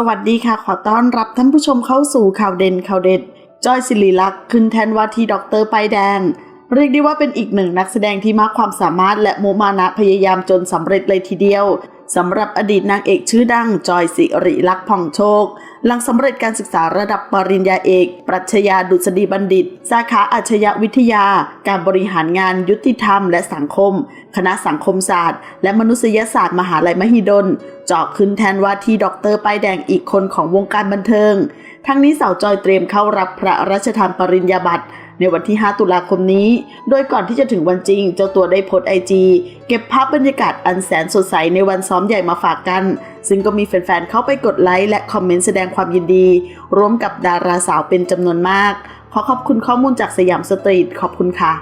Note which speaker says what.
Speaker 1: สวัสดีค่ะ ขอต้อนรับท่านผู้ชมเข้าสู่ข่าวเด่นข่าวเด็ด จอยศิริลักษณ์ขึ้นแทนว่าที่ด็อกเตอร์ปายแดง เรียกได้ว่าเป็นอีกหนึ่งนักแสดงที่มากความสามารถและมุมานะพยายามจนสำเร็จเลยทีเดียวสำหรับอดีตนางเอกชื่อดังจอยศิริลักษณ์ผ่องโชคหลังสำเร็จการศึกษาระดับปริญญาเอก ปรัชญาดุษฎีบัณฑิต สาขาอาชญาวิทยา การบริหารงานยุติธรรมและสังคม คณะสังคมศาสตร์ และมนุษยศาสตร์มหาลัยมหิดลเจาะขึ้นแทนว่าที่ด็อกเตอร์ป้ายแดงอีกคนของวงการบันเทิง ทั้งนี้สาวจอยเตรียมเข้ารับพระราชทานปริญญาบัตรในวันที่ 5 ตุลาคมนี้ โดยก่อนที่จะถึงวันจริง เจ้าตัวได้โพสต์ไอจีเก็บภาพบรรยากาศอันแสนสดใสในวันซ้อมใหญ่มาฝากกัน ซึ่งก็มีแฟนๆ เข้าไปกดไลค์และคอมเมนต์แสดงความยินดี ร่วมกับดาราสาวเป็นจำนวนมาก ขอขอบคุณข้อมูลจากสยามสตรีทขอบคุณค่ะ